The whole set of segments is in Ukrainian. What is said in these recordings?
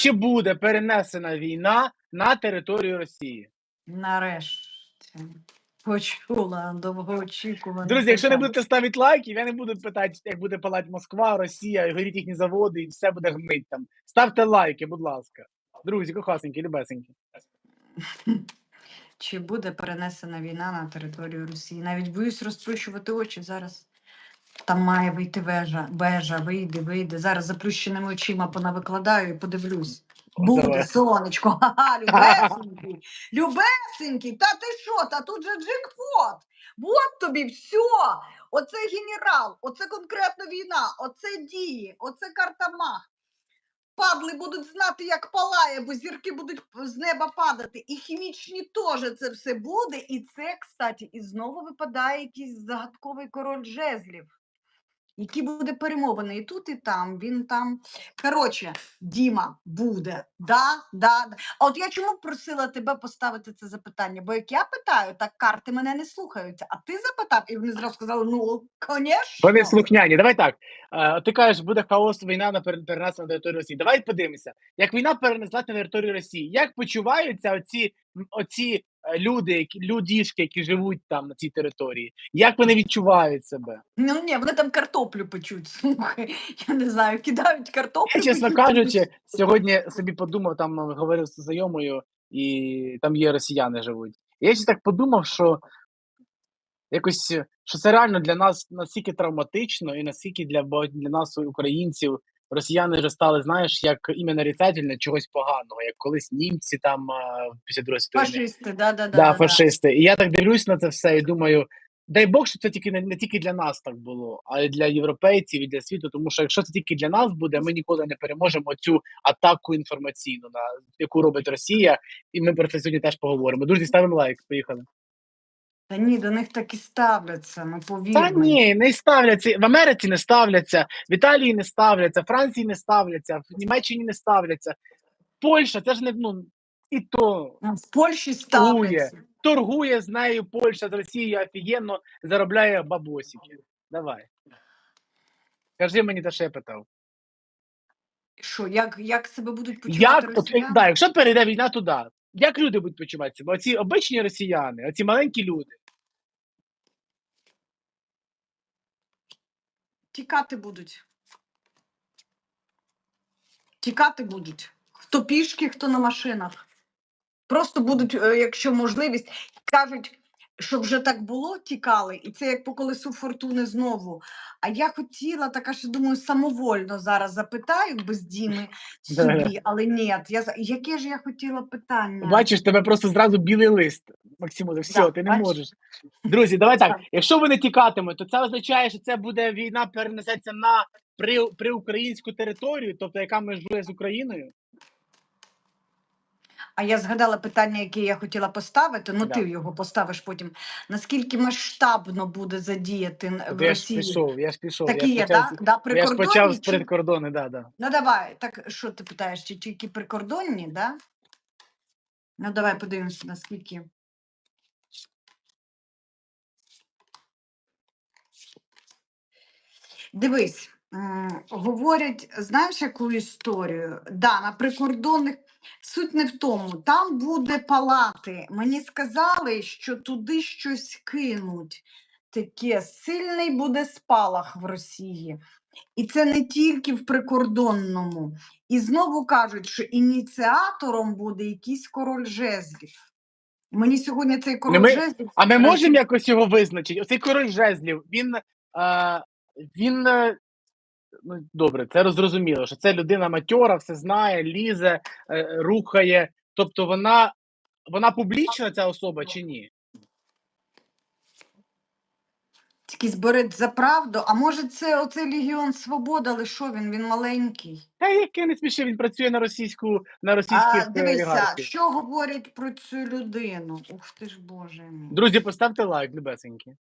чи буде перенесена війна на територію Росії? Нарешті. Почула довгоочікуване. Друзі, якщо не будете ставити лайків, я не буду питати, як буде палати Москва, Росія, і горіть їхні заводи, і все буде гнить там. Ставте лайки, будь ласка. Друзі, кохасенькі, любесенькі. Чи буде перенесена війна на територію Росії? Навіть боюсь розплющувати очі зараз. Там має вийти вежа, вежа, вийде, вийде. Зараз заплющеними очима понавикладаю і подивлюсь. Буде, Давай. сонечко, ха-ха, любесенький, любесенький, та ти що, та тут же джекпот. От тобі все. Оце генерал, оце конкретно війна, оце дії, оце карта мах. Падли будуть знати, як палає, бо зірки будуть з неба падати. І хімічні теж це все буде. І це, кстати, і знову випадає якийсь загадковий король жезлів, який буде перемовини і тут, і там. Він там. Коротше, Діма буде. Да, да, да. А от я чому просила тебе поставити це запитання? Бо як я питаю, так карти мене не слухаються. А ти запитав, і вони зразу сказали: ну, звісно. Вони слухняні. Давай так. Ти кажеш, буде хаос, війна на пере- перенесена на територію Росії. Давай подивимося. Як війна перенесла на територію Росії, як почуваються оці, оці люди, які людішки, які живуть там на цій території? Як вони відчувають себе? Ну ні, вони там картоплю печуть. Слухай, я не знаю, кидають картоплю. Я, чесно кажучи, сьогодні собі подумав, там е, говорив з знайомою, і там є росіяни живуть. І я ще так подумав, що якось е, що це реально для нас настільки травматично, і наскільки для для нас, українців, росіяни вже стали, знаєш, як ім'я нарицательне чогось поганого, як колись німці там після Другої. Фашисти, да, да, да, Да, да, да. фашисти. І я так дивлюсь на це все і думаю. Дай Бог, що це тільки не, не тільки для нас так було, а й для європейців і для світу. Тому що якщо це тільки для нас буде, ми ніколи не переможемо цю атаку інформаційну, на яку робить Росія, і ми про це сьогодні теж поговоримо. Друзі, ставимо лайк. Поїхали. Та ні, до них так і ставляться, ну повір Та мені. ні, не ставляться. В Америці не ставляться, в Італії не ставляться, в Франції не ставляться, в Німеччині не ставляться. Польща, це ж не ну і то В Польщі Торгує. ставляться. торгує з нею Польща з Росією офігенно заробляє бабосики. Давай. Кажи мені, те, що я питав. Що, як, як себе будуть почувати Як, от, росіяни? да, якщо перейде війна туди, як люди будуть почувати себе? Оці обичні росіяни, оці маленькі люди. Тікати будуть. Тікати будуть. Хто пішки, хто на машинах. Просто будуть, е, якщо можливість, кажуть, що вже так було, тікали, і це як по колесу фортуни знову. А я хотіла, така що думаю, самовольно зараз запитаю без Діми собі, але ні, я, яке ж я хотіла питання? Бачиш, тебе просто зразу білий лист. Максиму, все, Да, ти не бачиш? можеш. Друзі, давай так. Так. Якщо вони тікатимуть, то це означає, що це буде війна перенесеться на при, при українську територію, тобто яка межує з Україною. А я згадала питання, яке я хотіла поставити. Ну, Да. ти його поставиш потім. Наскільки масштабно буде задіяти в От я ж пішов, я ж пішов. Такі я є, почав, да? Да, я ж прикордонні почав з чи- прикордони, да, да. Ну давай, так що ти питаєш, чи тільки прикордонні, да? Ну давай подивимося, наскільки. Дивись, говорять, знаєш, яку історію? Да, на прикордонних суть не в тому, там буде палати. Мені сказали, що туди щось кинуть. Таке сильний буде спалах в Росії. І це не тільки в прикордонному. І знову кажуть, що ініціатором буде якийсь король жезлів. Мені сьогодні цей король ми- жезлів. А ми можемо якось його визначити? Оцей король жезлів, він. А, він е, ну, добре, це зрозуміло, що це людина матьора, все знає, лізе, е, рухає. Тобто вона, вона публічна, ця особа чи ні? Тільки збереться за правду. А може, це оцей Легіон Свобода, але що він? Він маленький. Та яке не сміши, він працює на російську, на російських А е, дивися, олігархів. що говорять про цю людину? Ух ти ж боже мій. Друзі, поставте лайк, любесенькі.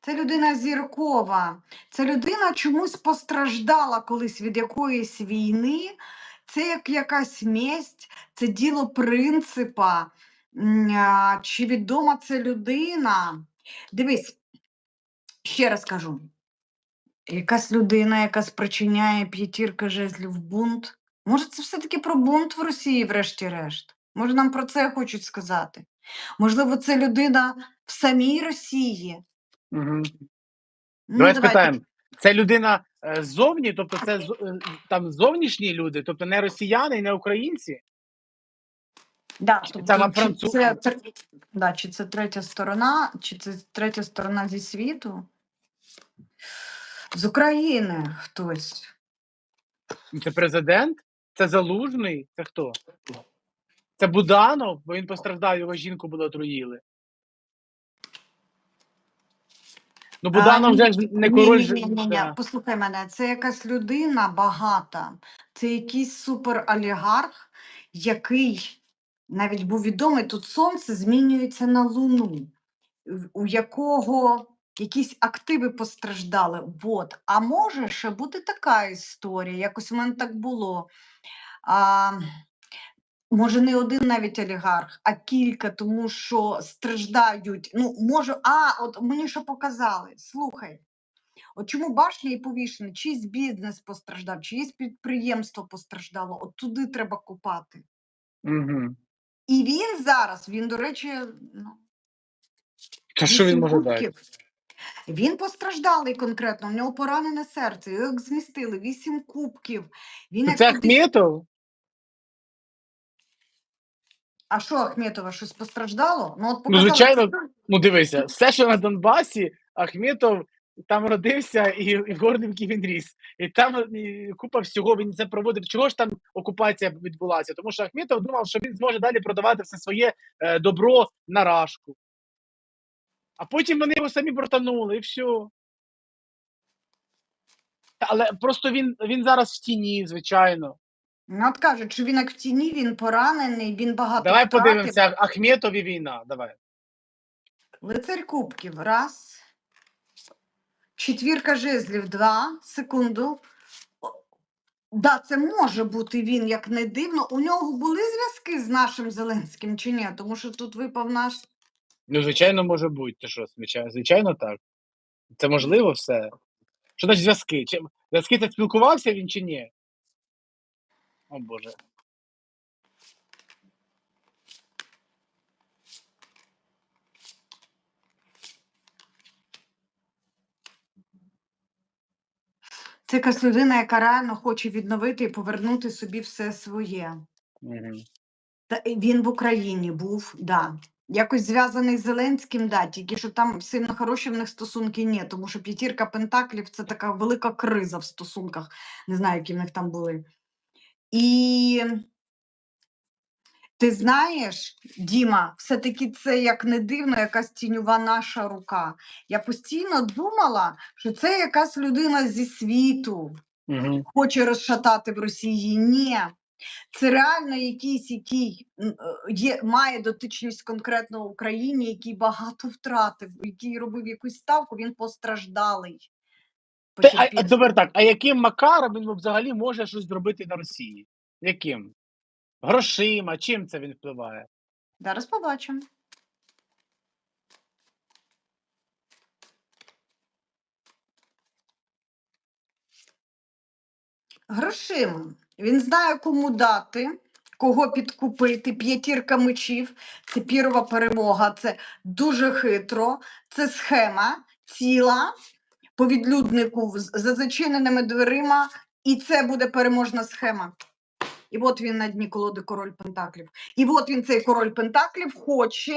Це людина зіркова. Це людина чомусь постраждала колись від якоїсь війни. Це як якась месть, це діло принципа. Чи відома це людина? Дивись, ще раз кажу. Якась людина, яка спричиняє п'ятірка жезлів бунт, Може, це все-таки про бунт в Росії, врешті-решт? Може, нам про це хочуть сказати? Можливо, це людина в самій Росії. Угу. Ну, Давай давайте. спитаємо. Це людина е, ззовні, тобто це з- е, там зовнішні люди, тобто не росіяни і не українці. Да, Чи тобто, це вам чи француз? це, да, чи це третя сторона, чи це третя сторона зі світу? З України хтось. Це президент, це залужний, це хто? Це Буданов, бо він постраждав, його жінку було отруїли. Ну, Буданов вже ж не король. Ні, ні, ні, ні. да. Послухай мене, це якась людина багата, це якийсь суперолігарх, який навіть був відомий, тут сонце змінюється на луну, у якого якісь активи постраждали. Вот. А може ще бути така історія, якось у мене так було. А, може, не один навіть олігарх, а кілька, тому що страждають. Ну, може, а, от мені що показали. Слухай. От чому башня і повішений, чийсь бізнес постраждав, чиєсь підприємство постраждало, от туди треба купати. Угу. І він зараз, він, до речі, ну, Та що він може дати? Він постраждалий конкретно, в нього поранене серце, його як змістили, вісім кубків. Він як Це кудись- Ахметов? А що Ахметова щось постраждало? Ну, от Ну, показали, звичайно, Ну, дивися, все, що на Донбасі, Ахметов там родився і, і в він ріс. І там і купа всього він це проводив. Чого ж там окупація відбулася? Тому що Ахметов думав, що він зможе далі продавати все своє е, добро на рашку. А потім вони його самі бортанули, і все. Але просто він, він зараз в тіні, звичайно. Ну, от кажуть, що він як в тіні, він поранений, він багато Давай втратив. подивимося, Ахметов і війна. Давай. Лицарь кубків. Раз. Четвірка жезлів. Два. Секунду. Да, це може бути він, як не дивно. У нього були зв'язки з нашим Зеленським чи ні? Тому що тут випав наш. Ну, звичайно, може бути. Ти що, звичайно, звичайно, так. Це можливо все. Що значить зв'язки? Чи зв'язки це спілкувався він чи ні? О Боже. Це якась людина, яка реально хоче відновити і повернути собі все своє. Та він в Україні був, да. Якось зв'язаний з Зеленським, да, тільки що там сильно хороші в них стосунки ні, тому що п'ятірка Пентаклів це така велика криза в стосунках. Не знаю, які в них там були. І ти знаєш, Діма, все-таки це як не дивно, якась тіньова наша рука. Я постійно думала, що це якась людина зі світу, Угу. хоче розшатати в Росії. Ні. Це реально якийсь, який е, є, має дотичність конкретно Україні, який багато втратив, який робив якусь ставку, він постраждалий. Те, а, а, добре так, а яким макаром він взагалі може щось зробити на Росії? Яким? Грошима, чим це він впливає? Зараз побачимо. Грошима. Він знає, кому дати, кого підкупити. П'ятірка мечів, це пірова перемога. Це дуже хитро. Це схема ціла по відлюднику з- за зачиненими дверима, і це буде переможна схема. І от він на дні колоди король Пентаклів. І от він, цей король Пентаклів, хоче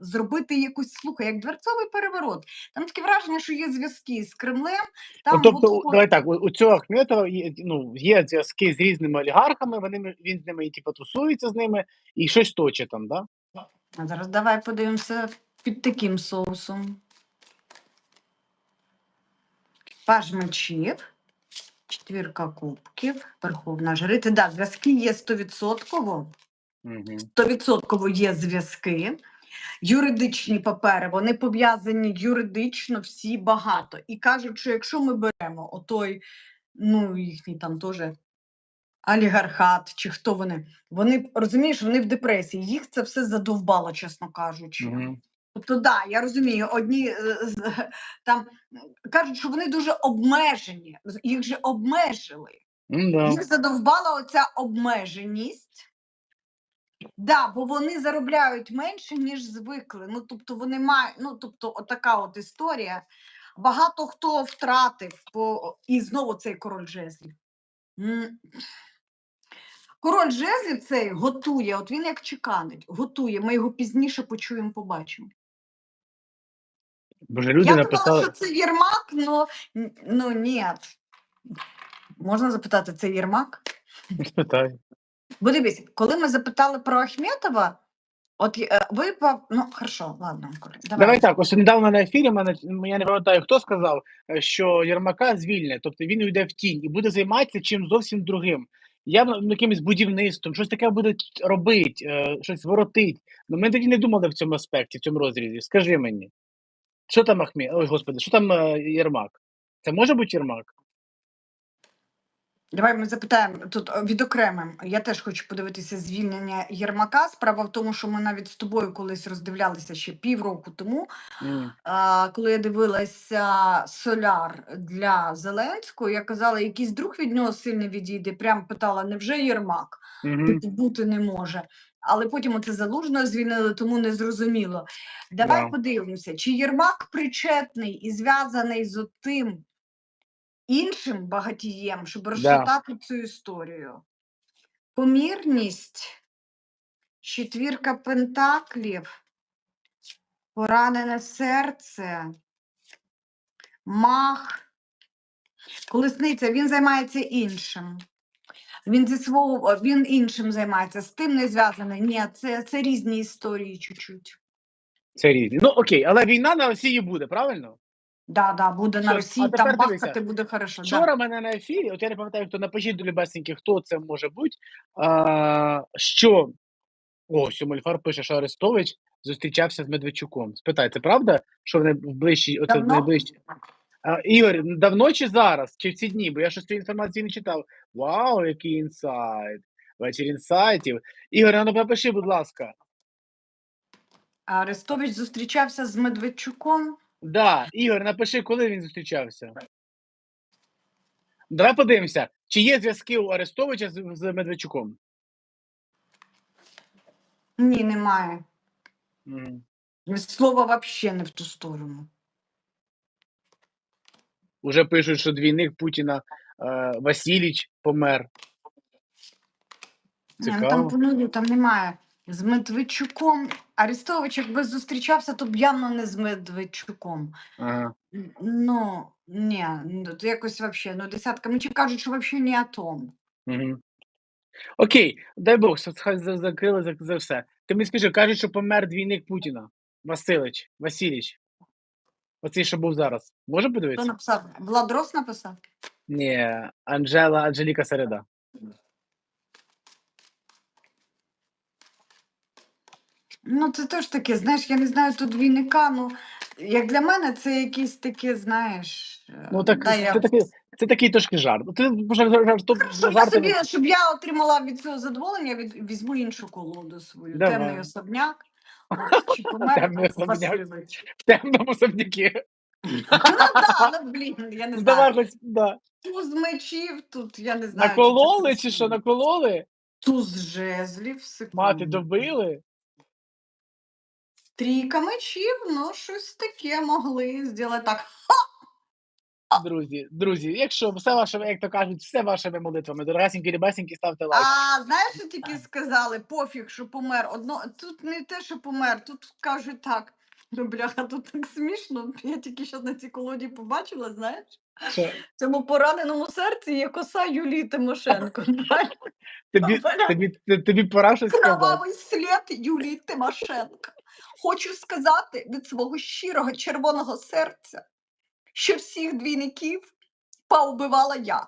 зробити якусь слухай, як дверцовий переворот. Там таке враження, що є зв'язки з Кремлем. Там Ну, тобто, от- давай так, у, у цього Ахметова є, ну, є зв'язки з різними олігархами, вони, він з ними і типу, тусується з ними і щось точить там, да? А зараз давай подивимося під таким соусом. Паж мечів, четвірка кубків, верховна жриця. Да, зв'язки є 100%. Угу. 100% є зв'язки. Юридичні папери, вони пов'язані юридично всі багато. І кажуть, що якщо ми беремо отой, ну, їхній там теж олігархат, чи хто вони, вони розумієш, вони в депресії, їх це все задовбало, чесно кажучи. Угу. Тобто, да, я розумію, одні е, там кажуть, що вони дуже обмежені, їх же обмежили. М-да. Їх задовбала оця обмеженість. Да, бо вони заробляють менше, ніж звикли. Ну, тобто, вони мають, ну, тобто, отака от історія. Багато хто втратив, по... і знову цей король жезлів. Король жезлів цей готує, от він як чеканить, готує. Ми його пізніше почуємо, побачимо. Боже, люди Я написали. думала, що це Єрмак, н- ну ні. Можна запитати, це Єрмак? Спитай. Бо дивись, коли ми запитали про Ахметова, от е, випав, ну хорошо, ладно, давай. Давай так, ось недавно на ефірі мене я не пам'ятаю, хто сказав, е, що Єрмака звільнять, тобто він уйде в тінь і буде займатися чим зовсім другим. Явно ну, якимось будівництвом, щось таке буде робити, е, щось воротить. Ну ми тоді не думали в цьому аспекті, в цьому розрізі. Скажи мені, що там Ахмед? Ой, господи, що там е, Єрмак? Це може бути Єрмак? Давай ми запитаємо тут е, відокремим. Я теж хочу подивитися звільнення Єрмака. Справа в тому, що ми навіть з тобою колись роздивлялися ще півроку тому. М, А, коли я дивилася соляр для Зеленського, я казала, якийсь друг від нього сильно відійде. Прям питала, невже Єрмак? мгм. Типу, бути не може. Але потім оце залужно звільнили, тому не зрозуміло. Давай Да. подивимося, чи Єрмак причетний і зв'язаний з тим іншим багатієм, щоб розшатати цю історію. Помірність, четвірка пентаклів, поранене серце, мах, колесниця, він займається іншим. Він зі свого він іншим займається, з тим не зв'язаний. Ні, це, це різні історії чуть-чуть. Це різні. Ну окей, але війна на Росії буде, правильно? Да, да, буде на а Росії, тепер там дивися. бахкати буде хорошо. Да. Вчора мене на ефірі, от я не пам'ятаю, хто напишіть до любесеньких, хто це може бути. А, що о, Сьомольфар пише, що Арестович зустрічався з Медведчуком. Спитай, це правда, що вони в ближчі, оце в Давно? Ігор, давно чи зараз? Чи в ці дні? Бо я щось цієї інформації не читав. Вау, який інсайт! Вечір інсайтів. Ігор, ну напиши, будь ласка. Арестович зустрічався з Медведчуком. Да, Ігор, напиши, коли він зустрічався. Давай подивимося, чи є зв'язки у Арестовича з, з Медведчуком. Ні, немає. Мгм. Слова взагалі не в ту сторону. Уже пишуть, що двійник Путіна е, Васильіч помер. Ні, ну, Цікаво. там нулю там немає. З Медведчуком. Арестович, якби зустрічався, то б явно не з Медведчуком. Ага. Ну, ні, ну, то якось взагалі, ну, десятка мечів кажуть, що взагалі не о том. Угу. Окей, дай Бог, що хай закрили за, за все. Ти мені скажи, кажуть, що помер двійник Путіна. Василич, Васильіч. Оцей, що був зараз. Може Хто подивитися? написав? Владрос написав? Ні, Анжела, Анжеліка Середа. Ну, це теж таке, знаєш, я не знаю тут двійника, ну, як для мене, це якісь таке, знаєш. е, Ну так да, це, я... такий, це такий трошки жарт. Ну, Ти вже жар, жар, Щоб я, жарти. собі, щоб я отримала від цього задоволення, від, візьму іншу колоду свою. Давай. Темний особняк. Темний в темному особняки. Ну так, ну блін, я не знаю. да. Туз мечів тут, я не знаю. Накололи чи що, накололи? Туз жезлів, секунду. Мати добили? Трійка мечів, ну щось таке могли зробити так. Друзі, друзі, якщо все ваше, як то кажуть, все вашими молитвами, дорогасенькі, рібасенькі, ставте лайк. А знаєш, що тільки сказали? Пофіг, що помер. Одно тут не те, що помер, тут кажуть так. Ну, бляха, тут так смішно. Я тільки що на цій колоді побачила, знаєш? Що, цьому пораненому серці є коса Юлії Тимошенко. тобі, тобі, тобі пора щось сказати. Кровавий слід Юлії Тимошенко. Хочу сказати від свого щирого червоного серця, що всіх двійників поубивала я.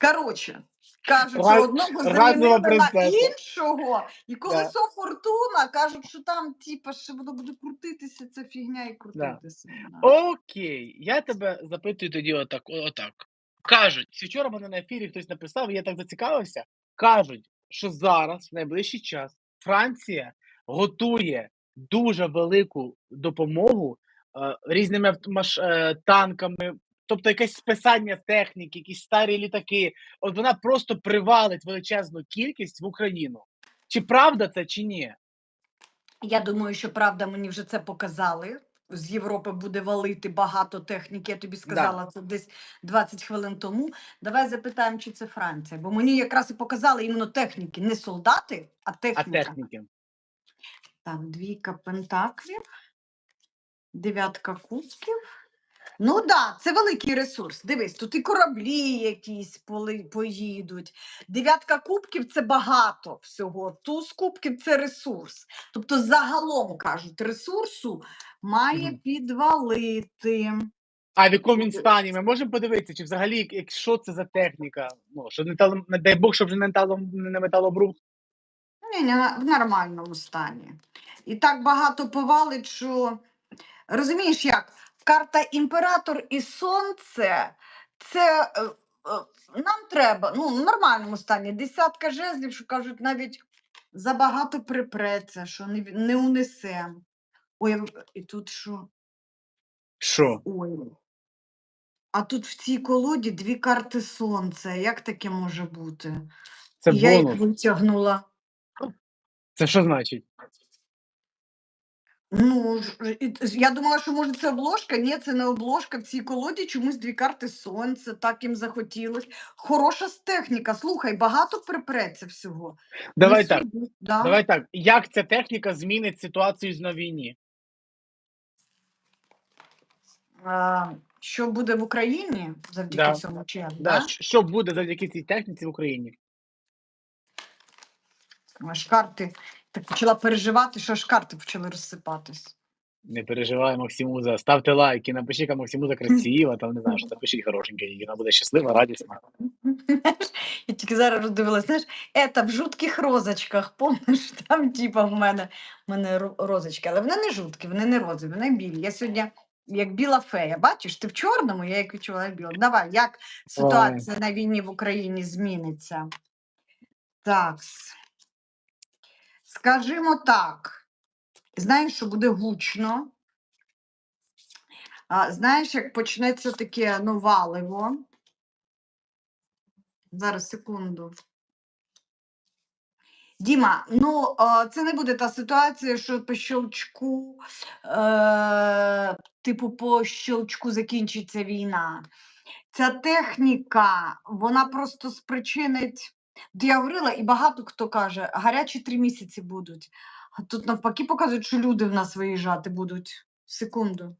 Коротше, кажуть, що одного замінили на іншого, і колесо фортуна кажуть, що там, типа, що воно буде крутитися, ця фігня і крутитися. Да. Окей, я тебе запитую тоді отак. отак. Кажуть, вчора мене на ефірі хтось написав, і я так зацікавився. Кажуть, що зараз, в найближчий час, Франція готує дуже велику допомогу різними автомаш... е, танками, тобто якесь списання техніки, якісь старі літаки, от вона просто привалить величезну кількість в Україну. Чи правда це, чи ні? Я думаю, що правда мені вже це показали. З Європи буде валити багато техніки. Я тобі сказала це десь 20 хвилин тому. Давай запитаємо, чи це Франція. Бо мені якраз і показали іменно техніки, не солдати, а А техніки? Так, двійка пентаклів, дев'ятка кубків. Ну так, да, це великий ресурс. Дивись, тут і кораблі якісь поли- поїдуть. Дев'ятка кубків це багато всього. Туз кубків це ресурс. Тобто, загалом кажуть, ресурсу має підвалити. А в якому він стані? Ми можемо подивитися, чи взагалі як- як- що це за техніка? Ну, що не не дай Бог, щоб не металом не металобрух. Ні, ні, в нормальному стані. І так багато повалить, що розумієш як? Карта імператор і сонце це е, е, нам треба ну, в нормальному стані. Десятка жезлів, що кажуть, навіть забагато припреться, що не, не унесем. Ой, і тут що? Що? Ой. А тут в цій колоді дві карти сонця. Як таке може бути? Це І я їх бонус. витягнула. Це що значить? Ну, ж- і я думала, що може це обложка. Ні, це не обложка. В цій колоді чомусь дві карти сонця, так їм захотілось. Хороша техніка. Слухай, багато припреться всього. Давай так. да. Давай так. Як ця техніка змінить ситуацію на війні? А, що буде в Україні завдяки Да. цьому чи? Да. Да? щ- Що буде завдяки цій техніці в Україні? Аж карти так почала переживати, що аж карти почали розсипатись. Не переживай, Максимуза. Ставте лайки, напишіть, яка Максимуза красива, там не знаю, що напишіть хорошенька, і вона буде щаслива, радісна. Я тільки зараз роздивилась, знаєш, это в жутких розочках, помниш, там типа в мене, в мене розочки, але вони не жуткі, вони не розові, вони білі. Я сьогодні як біла фея, бачиш, ти в чорному, я як відчувала біла. Давай, як ситуація на війні в Україні зміниться? Так. Скажімо так, знаєш, що буде гучно. А, знаєш, як почнеться таке ну, валиво. Зараз секунду. Діма, ну це не буде та ситуація, що по щелчку, е, типу, по щелчку закінчиться війна. Ця техніка, вона просто спричинить. От Я говорила, і багато хто каже, гарячі три місяці будуть. А тут навпаки показують, що люди в нас виїжджати будуть. Секунду.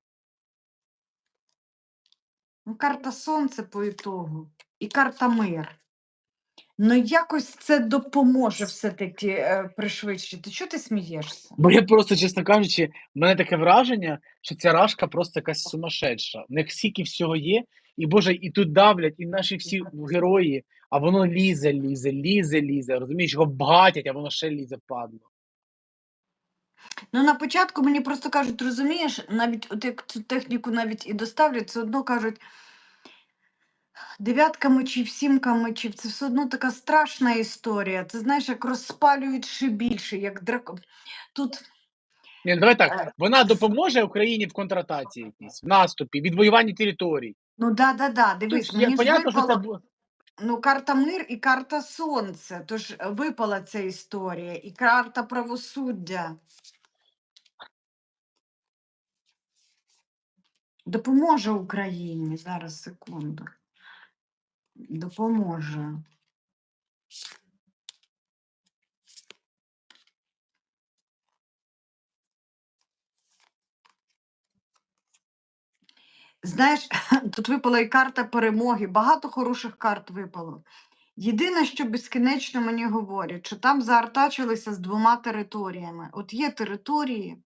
Ну, карта сонце по ітогу і карта мир. Ну, якось це допоможе все-таки е, пришвидшити. Чого ти смієшся? Бо я просто, чесно кажучи, в мене таке враження, що ця рашка просто якась сумасшедша. В них стільки всього є, і Боже, і тут давлять, і наші всі герої, а воно лізе, лізе, лізе, лізе. Розумієш, його багатять, а воно ще лізе падло. Ну, на початку мені просто кажуть, розумієш, навіть от як цю техніку навіть і доставлять, все одно кажуть, дев'ятка мечів, сімка мечів, це все одно така страшна історія. Це знаєш, як розпалюють ще більше, як дракон. Тут Ні, ну давай Е. так. Вона допоможе Україні в контратації якійсь, в наступі, відвоюванні територій. Ну да, да, да. Дивись, Тут мені ж понятно, що це випало, бу- ну, карта мир і карта сонце. Тож е, випала ця історія, і карта правосуддя. Допоможе Україні. Зараз секунду. Допоможе. Знаєш, тут випала і карта перемоги, багато хороших карт випало. Єдине, що безкінечно мені говорять, що там заартачилися з двома територіями. От є території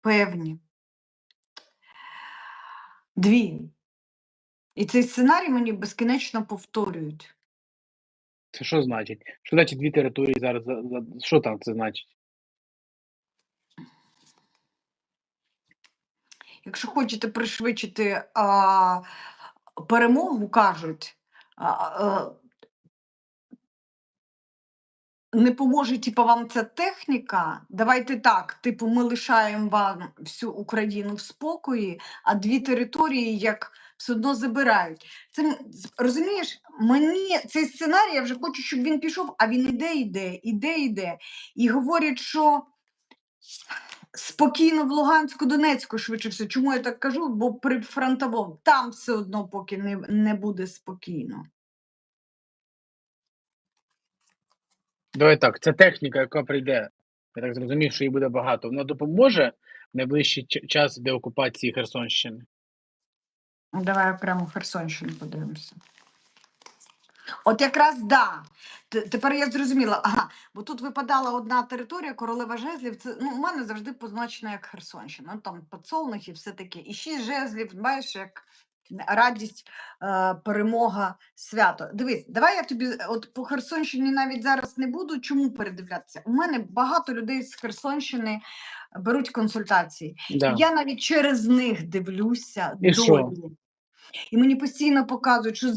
певні. Дві. І цей сценарій мені безкінечно повторюють. Це що значить? Що значить дві території зараз? за- за- Що там це значить? Якщо хочете пришвидшити а, перемогу, кажуть, а, а, не поможе типу, вам ця техніка. Давайте так, типу, ми лишаємо вам всю Україну в спокої, а дві території, як все одно забирають. Це розумієш, мені цей сценарій, я вже хочу, щоб він пішов, а він іде, іде, іде, іде. І говорять, що спокійно в Луганську, Донецьку, швидше все. Чому я так кажу? Бо при фронтовому там все одно поки не, не буде спокійно. Давай так, це техніка, яка прийде. Я так зрозумів, що її буде багато. Вона допоможе в найближчий час деокупації Херсонщини. Давай окремо Херсонщину подивимося. От якраз да. Тепер я зрозуміла. Ага, бо тут випадала одна територія, королева жезлів. Це ну, у мене завжди позначена як Херсонщина. Ну, там подсолнухи, все таке. І шість жезлів, бачиш, як радість, е, перемога, свято. Дивись, давай я тобі от по Херсонщині навіть зараз не буду. Чому передивлятися? У мене багато людей з Херсонщини беруть консультації. Да. Я навіть через них дивлюся І що? І мені постійно показують, що е,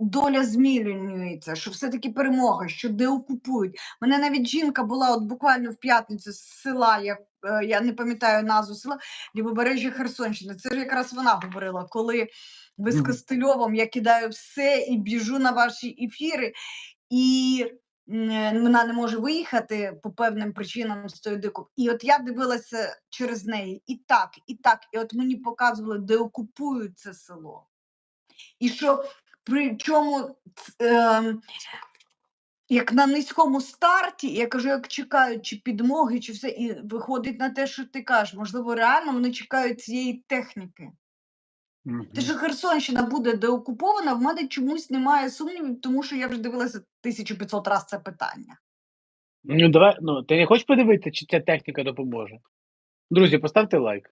доля змілюється, що все-таки перемога, що деокупують. Мене навіть жінка була от буквально в п'ятницю з села, я, е, я не пам'ятаю назву села, Лівобережжя Херсонщини. Це ж якраз вона говорила, коли ви з Мгм. Костильовим я кидаю все і біжу на ваші ефіри, і вона не може виїхати по певним причинам з тою дику. І от я дивилася через неї і так, і так. І от мені показували, де окупують це село. І що при чому ц- ем, як на низькому старті, я кажу, як чекають чи підмоги, чи все, і виходить на те, що ти кажеш. Можливо, реально вони чекають цієї техніки. Мгм. Те, що Херсонщина буде деокупована, в мене чомусь немає сумнівів, тому що я вже дивилася 1500 разів це питання. Ну, давай, ну, ти не хочеш подивитися, чи ця техніка допоможе? Друзі, поставте лайк.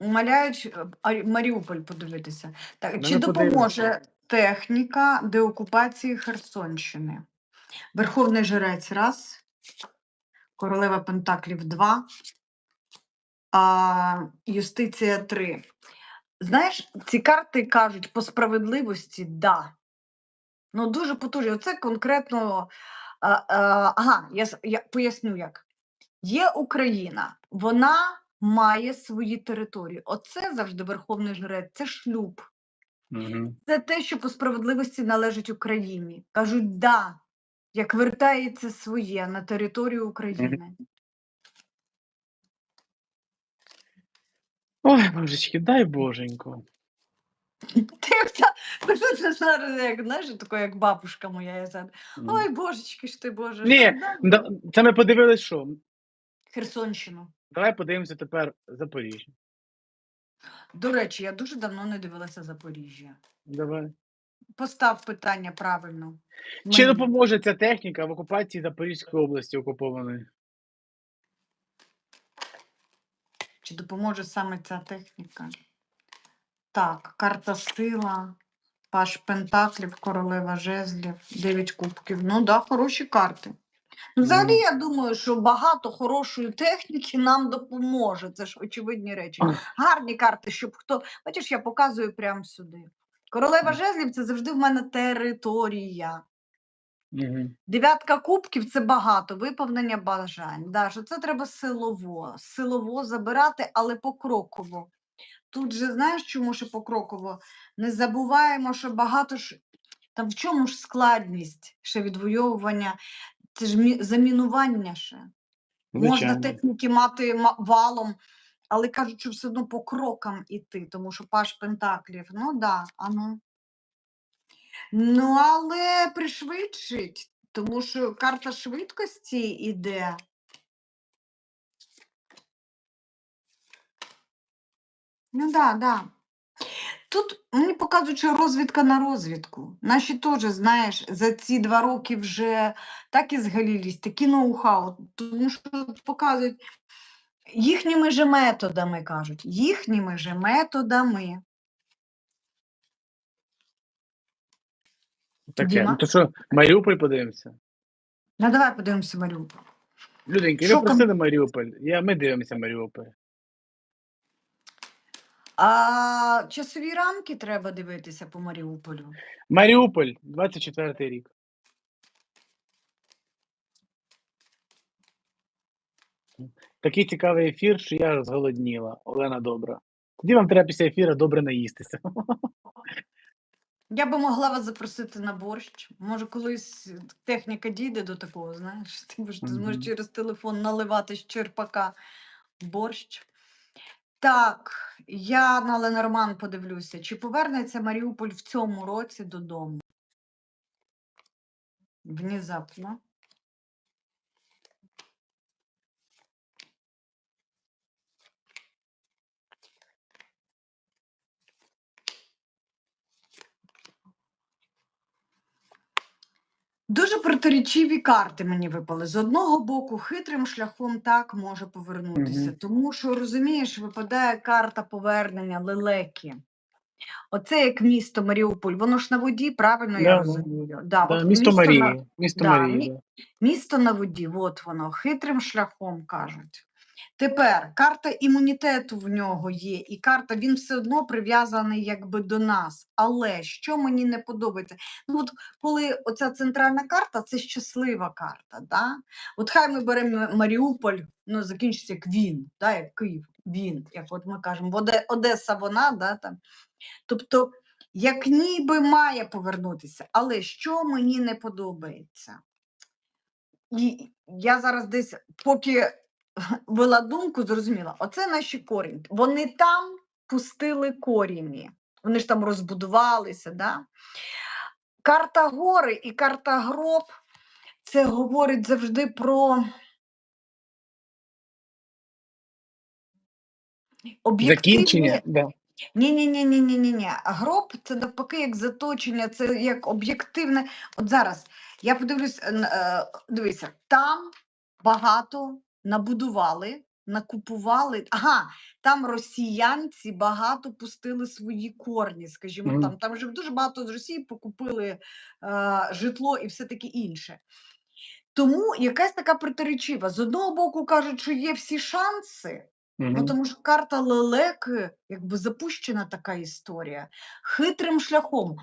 Умоляють е, Маріуполь подивитися. Так, Ну, чи допоможе подивимося. техніка деокупації Херсонщини? Верховний жрець раз, королева Пентаклів два, а юстиція три. Знаєш, ці карти кажуть по справедливості да. Ну, дуже потужні. Оце конкретно. А, а, ага, я, я поясню як. Є Україна, вона має свої території. Оце завжди верховний жрець, це шлюб. Угу. Це те, що по справедливості належить Україні. Кажуть, да, як вертається своє на територію України. Ой, божечки, дай боженько. Ти як та, ну, це зараз, як знаєш, таке, як бабушка моя. Я. Мгм. Ой, божечки ж ти, Боже. Ні, да- Да, Це ми подивились, що? Херсонщину. Давай подивимося тепер Запоріжжя. До речі, я дуже давно не дивилася Запоріжжя. Давай. Постав питання правильно. Чи мені. допоможе ця техніка в окупації Запорізької області окупованої? Чи допоможе саме ця техніка? Так, карта сила, паш Пентаклів, королева жезлів, дев'ять кубків. Ну да, хороші карти. Ну, взагалі, я думаю, що багато хорошої техніки нам допоможе. Це ж очевидні речі. Гарні карти, щоб хто. Бачиш, я показую прямо сюди. Королева жезлів це завжди в мене територія. Угу. Дев'ятка кубків це багато, виповнення бажань. Да, що це треба силово, силово забирати, але покроково. Тут же знаєш, чому ще покроково? Не забуваємо, що багато ж там в чому ж складність ще відвоювання, це ж мі- замінування ще. Можна техніки мати валом, але кажуть, що все одно по крокам іти, тому що паш Пентаклів. Ну да, ану. Ну, але пришвидшить, тому що карта швидкості іде. Ну да, да. Тут мені показують, що розвідка на розвідку. Наші теж, знаєш, за ці два роки вже так і згалілись, такі ноу-хау. Тому що показують їхніми же методами, кажуть, їхніми же методами. Таке. Діма? Ну то що, Маріуполь подивимося? Ну, давай подивимося Маріуполь. Люденьки, Що ви там? просили Маріуполь. Я, ми дивимося Маріуполь. А часові рамки треба дивитися по Маріуполю. Маріуполь, 24 рік. такий цікавий ефір, що я зголодніла. Олена добра. Тоді вам треба після ефіру добре наїстися. Я би могла вас запросити на борщ. Може, колись техніка дійде до такого, знаєш, ти можеш, ти зможеш через телефон наливати з черпака борщ. Так, я на Ленорман подивлюся, чи повернеться Маріуполь в цьому році додому? Внезапно. Дуже протирічиві карти мені випали. З одного боку, хитрим шляхом так може повернутися, Мгм. тому що розумієш, випадає карта повернення лелеки. Оце як місто Маріуполь, воно ж на воді, правильно я Да, да. розумію? Да, Да, от місто на- Марії. Місто да, Марії. мі- Місто на воді, от воно, хитрим шляхом кажуть. Тепер карта імунітету в нього є, і карта він все одно прив'язаний якби до нас. Але що мені не подобається? Ну от коли оця центральна карта, це щаслива карта. Да? От хай ми беремо Маріуполь, ну закінчиться як він, да, як Київ, він, як от ми кажемо, Одеса вона, да, там. Тобто, як ніби має повернутися, але що мені не подобається? І я зараз десь, поки вела думку, зрозуміла, оце наші корінь. Вони там пустили корінні. Вони ж там розбудувалися. Да? Карта гори і карта гроб це говорить завжди про об'єктивні Закінчення. Да. Ні, ні, ні, ні, ні, ні, ні. Гроб це навпаки як заточення, це як об'єктивне. От зараз я подивлюсь, е, дивися, там багато набудували, накупували. Ага, там росіянці багато пустили свої корні, скажімо, Мгм. там, там вже дуже багато з Росії покупили е, житло і все таке інше. Тому якась така протиречива. З одного боку кажуть, що є всі шанси, Ну, тому що карта лелеки, якби запущена така історія, хитрим шляхом.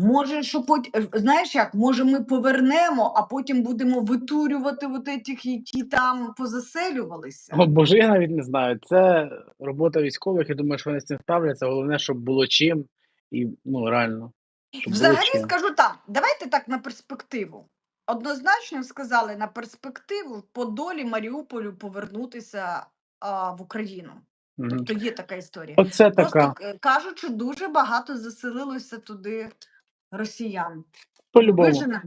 Може, що пот... е, знаєш як, може, ми повернемо, а потім будемо витурювати от этих, які там позаселювалися. О, Боже, я навіть не знаю. Це робота військових. Я думаю, що вони з цим справляться. Головне, щоб було чим і ну реально. Щоб було Взагалі чим. скажу так, давайте так на перспективу. Однозначно сказали на перспективу по долі Маріуполю повернутися а, в Україну. Тобто є така історія. Оце Просто така. к- кажуть, дуже багато заселилося туди росіян. По-любому. Виженем.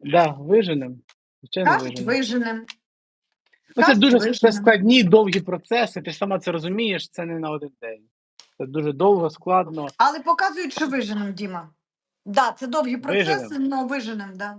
Да, виженем. Звичайно, Кажуть, виженем. виженем. Ну, це кажуть, дуже виженем. складні, довгі процеси. Ти ж сама це розумієш, це не на один день. Це дуже довго, складно. Але показують, що виженем, Діма. Да, це довгі процеси, Виженем. але виженем, да.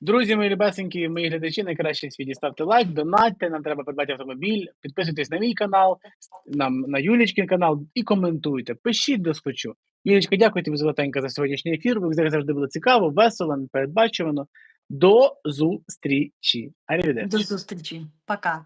Друзі, мої любесенькі, мої глядачі, найкраще світі ставте лайк, донатьте, нам треба придбати автомобіль, підписуйтесь на мій канал, нам на Юлічкин канал і коментуйте. Пишіть досхочу. Юлічка, дякую тобі золотенька за сьогоднішній ефір. Ви завжди було цікаво, весело, непередбачувано. До зустрічі. До зустрічі. Пока.